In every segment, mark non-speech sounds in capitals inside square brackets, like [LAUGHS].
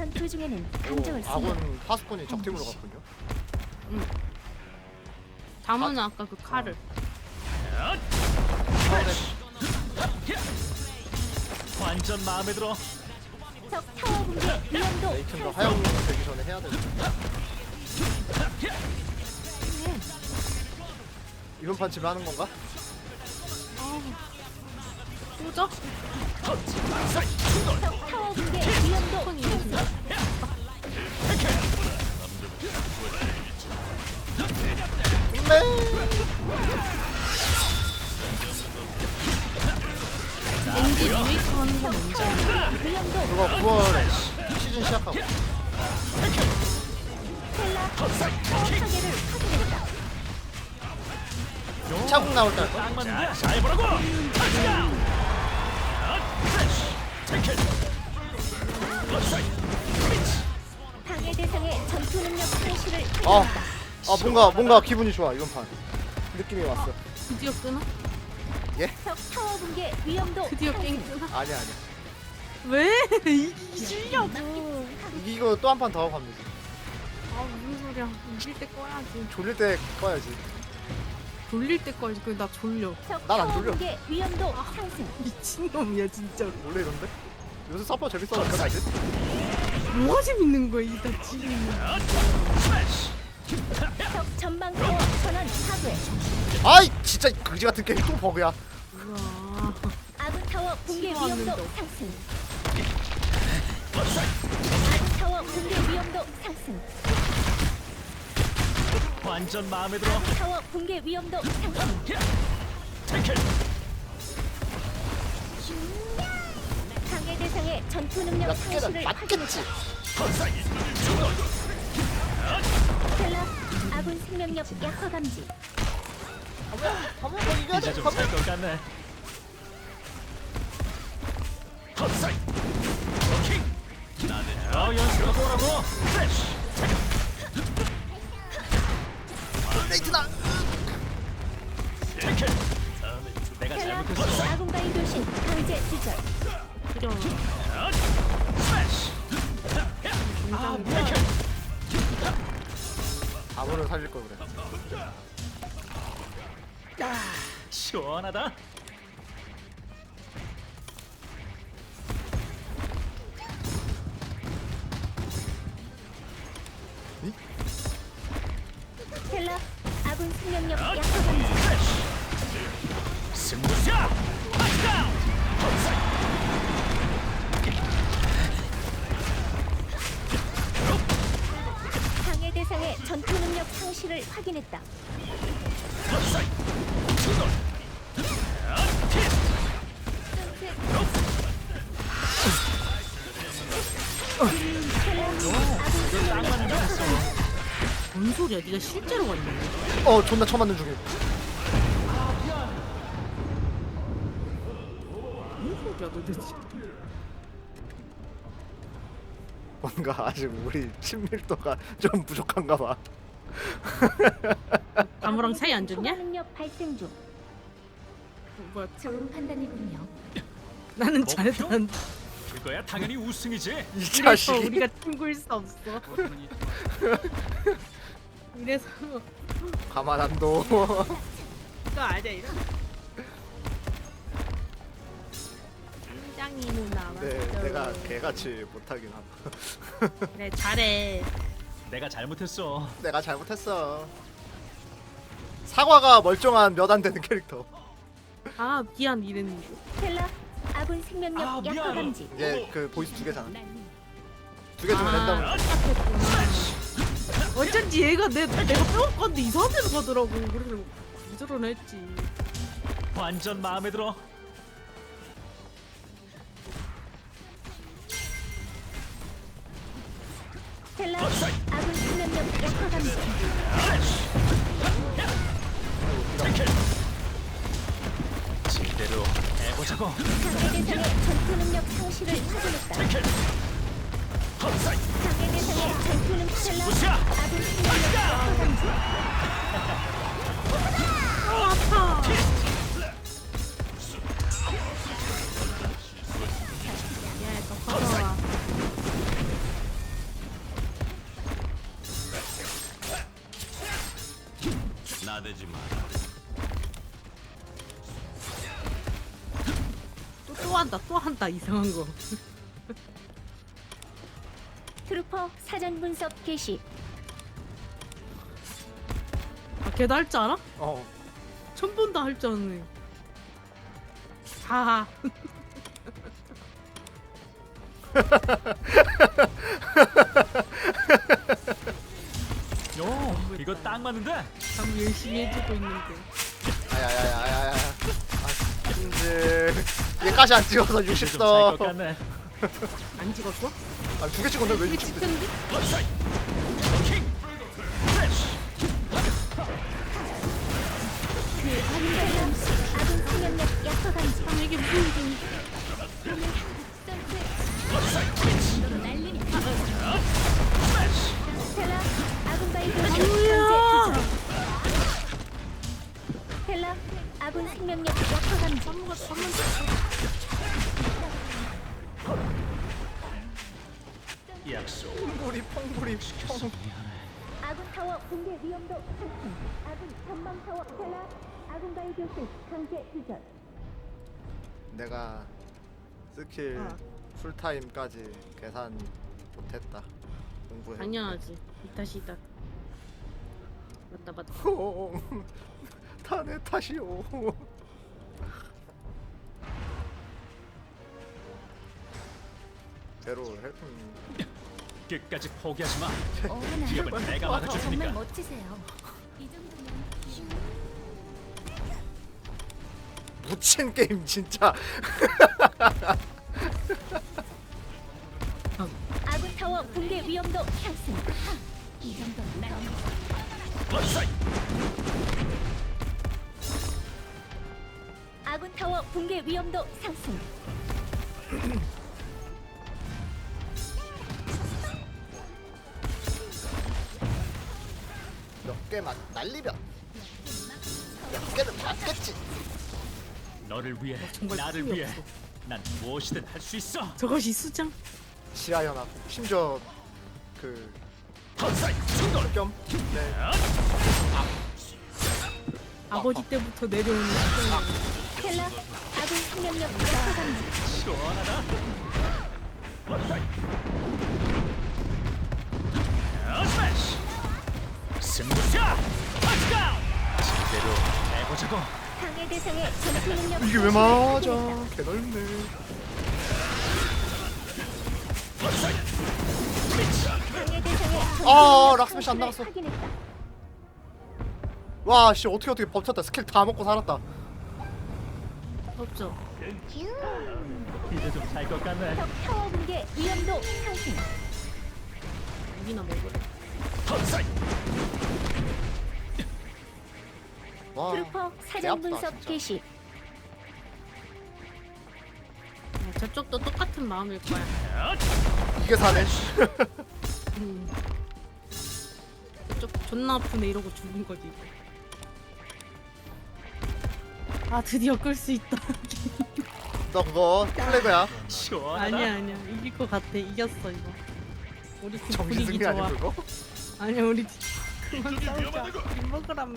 전투 중에는 감정을 오, 쓰면 아군 파수꾼이 적팀으로 갔군요. 다문은 아까 그 칼을 처음에 완전 마음에 들어. 적 타워 붕괴 위험도 레이튼과 하영 되기 전에 해야 되는 이번 판 지면 하는 건가? 쏘죠? 적 타워 붕괴 그거 9월에 시즌 시작하고. 차국 나올 때? 잘 보라고. 방해 대상의 전투 능력 상실을 아. 아 뭔가 뭔가 기분이 좋아 이번 판 느낌이 왔어. 드디어 끄나? 적 타워 붕괴 위험도 드디어 게임 끄나? 아니야 아니야. 왜? [LAUGHS] 이기기 싫냐고 이거 또 한 판 더 하고 되지. 아 무슨 소리야 이길 때 꺼야지 졸릴 때 꺼야지. 졸릴 때 꺼야지 그나 졸려 적 난안 타워 졸려. 붕괴 위험도 상승. 미친놈이야 진짜 원래 이런데? 요새 서퍼 재밌어졌어 알지? 뭐가 재밌는 거야 이다 지금 적 전방 전원 파괴. 아이 진짜 그지 같은 게임 또 버그야. 우와 아군 타워 붕괴 위험도. 상승. 아군 타워 붕괴 위험도 상승. 완전 마음에 들어. 아군 타워 붕괴 위험도 상승. 방해 대상의 전투 능력 야 상실을 맞겠지. 확인했다. 텔라 아군 생명력 약화 감지. 이겨야 이제 돼. 좀살것 같네. 헛사이. 나는 어 연습하고 오라고. 레이트다. 다음에 내가 텔라 잘못했어. 아군과의 교신 강제 지절. 필요. 아. 아무를 살릴 걸 그래. 시원하다. 확인했다. 뭔 소리야 네가 실제로 왔냐 어 존나 처 맞는. 뭔 소리야 도대체 뭔가 아직 우리 친밀도가 좀 부족한가 봐. [LAUGHS] 아무랑 사이 안 좋냐? 초과 능력 발생 중. 어, 뭐야 좋은 판단이군요. 나는 목표? 잘했는데 그거야 당연히 우승이지. [LAUGHS] 이 이래서 자식이. 우리가 친구일 수 없어 [LAUGHS] 이래서 가만 안 둬. 그거 아니야 이래 팀장이 누나 네, 맞죠? 내가 개같이 못하긴 함. 그래 잘해 내가 잘못했어. 내가 잘못했어. 사과가 멀쩡한 몇 안 되는 캐릭터. 아 미안 이랬는데 텔라 아군 생명력 아, 약화 미안. 감지. 이제 그 보이스 두 개잖아. 두 개 주면 아, 된다면. 어쩐지 얘가 내, 내가 빼앗겼는데 이상한 데로 가더라고 그래서 기절은 했지 완전 마음에 들어. 텔라 아군 생명력 약화 감지. 제대로 해보자고. 방해 대상의 전투 능력 상실을 확인했다. 헛사이. 방해 대상의 전투 능력 텔라 부자. 아군 생명력 약화 감지. 어 아파 나대지 마. 또, 또 한다 또 한다 이상한 거 트루퍼 사전 분석 개시. 아, 걔도 할 줄 알아? 어 처음 본다 할줄 아네 하하 [LAUGHS] 오, 이거 딱 맞는데? 참 열심히 해주고 있는데 아야야야야야 아 힘들 얘까지 안 찍어서 이제 60도 좀잘것 같네. 안 찍었어? 아 두 개 찍었네 왜 이게 60도 찍혔는데? 약속. 펑구리 펑구리 펑 아군 타워 붕괴 위험도 상승. 아군 전방 타워 텔라 아군 바이브 강제 휴전. 내가 스킬 어. 풀타임까지 계산 못했다. 공부해. 당연하지. 이탓이다 맞다 맞다. [LAUGHS] 다내 탓이오. [LAUGHS] 배로 헬프님 끝까지 포기하지 마. 어머나 지금은 내가 막아줄 정말 테니까. 멋지세요. 이 정도면 묻힌 게임 진짜 아군 타워 붕괴 위험도 상승. 이 정도는 난 원사이! 아군 타워 붕괴 위험도 상승. 몇 개만 날리면 몇 개는 맞겠지 너를 위해, 정말 나를 힘이 위해, 없어. 난 무엇이든 할 수 있어. 저것이 수장? 시야연합 심지어 그 원사이! 충돌! 겸 네. 아버지 때부터 내려오는 수장이야 텔라 아군 생명력 약화 감지. 시원하다. 원사이! 어, 스매시! 승부수야! 터치다운! 제대로 해보자고. 방해 대상의 전투 능력 이게 왜 맞아 개넓네 원사이! 방해 대상의 전투 아, 능력 락스매시 안 나갔어. 확인했다. 와 씨 어떻게 어떻게 버텼다 스킬 다 먹고 살았다 없죠 이제 좀 잘 것 같네. 적 타워 붕괴 위험도 상승. 여기나 먹으래! 와 트루퍼 개 사전 아프다, 분석 진짜. 개시. 어, 저쪽도 똑같은 마음일 거야 이게 사네 음. 저쪽 존나 아프네 이러고 죽은 거지 아 드디어 끌 수 있다 너 그거 플래그야 시원하다. 아니야 아니야 이길 것 같아 이겼어 이거 우리 팀 정신 분위기 승리 아니야 좋아 그거? 아니야 우리 팀 그만 싸우자 우리 먹으라며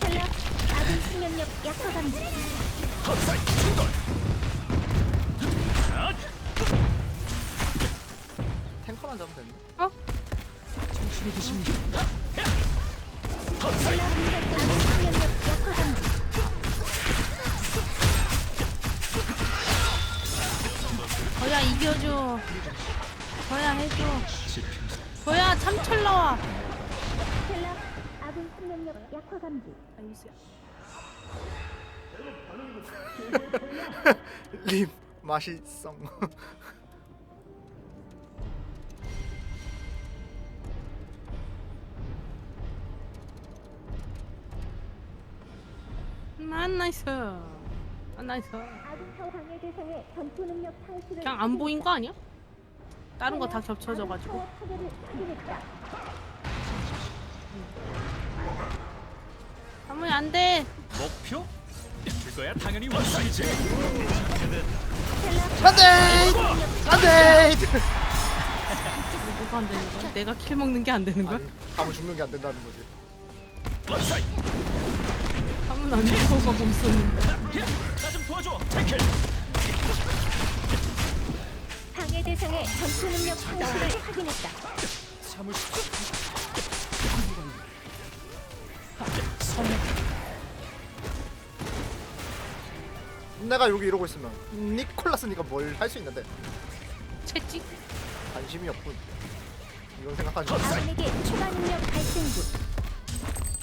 텔라 아군 생명력 약화 감지. 원사이! 충돌! 탱커만 잡으면 되는데 어? 정신이 드십니다. 텔라 아군 생명력 약화 감지. 거야 이겨줘 거야 해줘. 거야 참철 나와 텔라 아군 생명력 약화 감지. 림 맛있어 안 나이스 안 나이스 아군 타워 방해 대상의 전투 능력 상실을 그냥 안 보인 거 아니야? 다른 거 다 겹쳐져가지고. 아무리 안 돼 목표? 그거야 당연히 원사이지. 텔라 안돼 안돼 뭐가 안 되는 거야? 내가 킬 먹는 게 안 되는 거야? 아무 죽는 게 안 된다는 거지. 하면 안 죽어가 몸 쓰는데. 나좀 도와줘. 태클. 대상의 전투 능력 상실을 확인했다. 참을 수. 내가 여기 이러고 있으면 니콜라스니까 뭘 할 수 있는데 채찍? 관심이 없군 이건 생각하지 아군에게 추가 능력 발생구.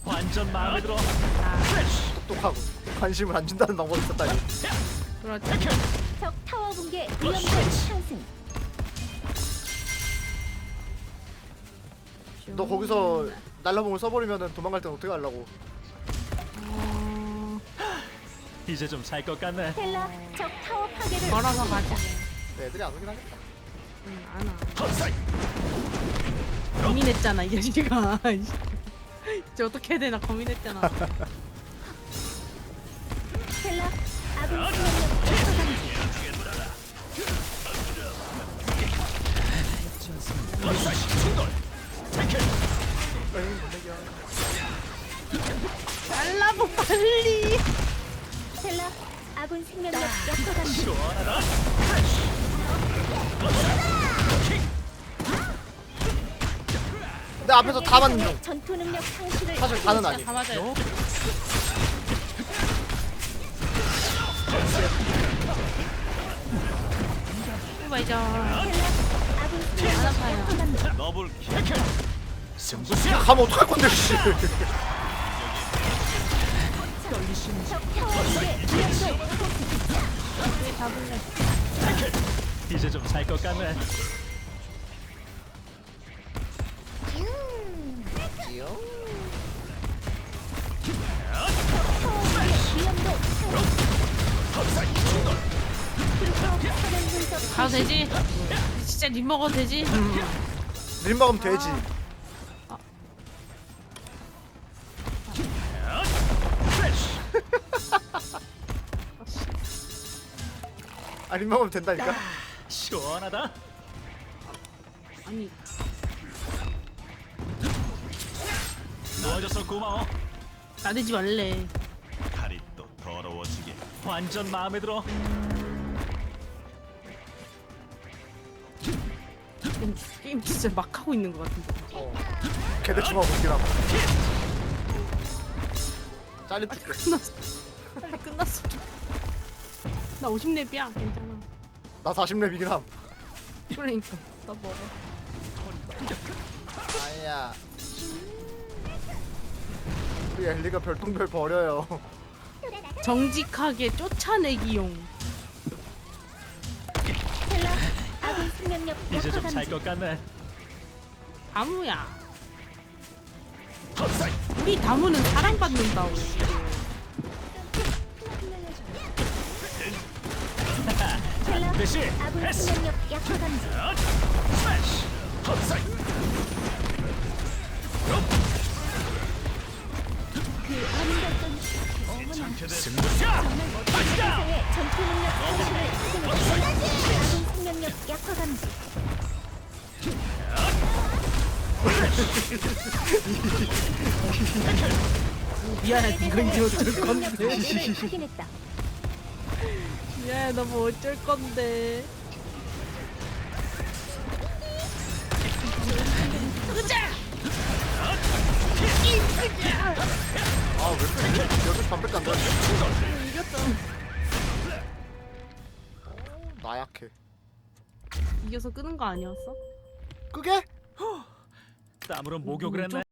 완전 마음에 들어. 아. 똑똑하고 관심을 안 준다는 방법이 있었다니 그렇지. 적 타워 붕괴 위험도 상승. 너 거기서 날라봉을 써버리면 도망갈 땐 어떻게 하려고 어... 이제 좀 살 것 같네. 텔라 적 타워 파괴를 걸어서 가지. 네, 애들이 안 오긴 하겠다 응, 안 와. 고민했잖아, 이 자식아. [LAUGHS] 이제 어떻게 해야 되나 고민했잖아. [LAUGHS] 내 앞에서 다 맞는 중 전투 능력 상실을 사실 다는 아니 다 맞아요. 요. 오마이갓. 수명력 아파요. 더블 태클. 승부수야. 가면 어떡할 건데 씨. 이제 좀 살 것 같네. 가도 되지? 진짜 님 먹어도 되지? 림 먹으면 되지 [LAUGHS] 플래시. 아림 먹으면 된다니까 시원하다. 아니, 도와줘서 고마워. 나대지 말래. 다리 또 더러워지게. 완전 마음에 들어. 게임, 게임 진짜 막 하고 있는 것 같은데. 어. 개대충 하고 있긴 하고 짜릿해 끝났어. 빨리 끝났어. 나 50렙이야. 괜찮아. 나 40렙이긴 함 그러니까. 나 먹어. 아야 우리 엘리가 별똥별 버려요 정직하게 쫓아내기용. 생명력 이제 좀살 약화감지. 것 같네. 다무야. 헛사이. 우리 다무는 사랑받는다고. 텔라 [LAUGHS] 대신 아군 패스. 생명력 약화 감지. 엇. 스매시. 헛사이. 승부수야. 터치다운. 대상의 전투 능력 상실을 확인했다. 아군 약화 감지. [LAUGHS] 미안해, 이제 어쩔 건데. 확인했다. 미안해, 너뭐 어쩔 건데. 아왜 이렇게 여섯 반밖에 안 돼? 이겼잖아. 나 약해 이겨서 끄는 거 아니었어? 그게? 땀으로 목욕을 했네.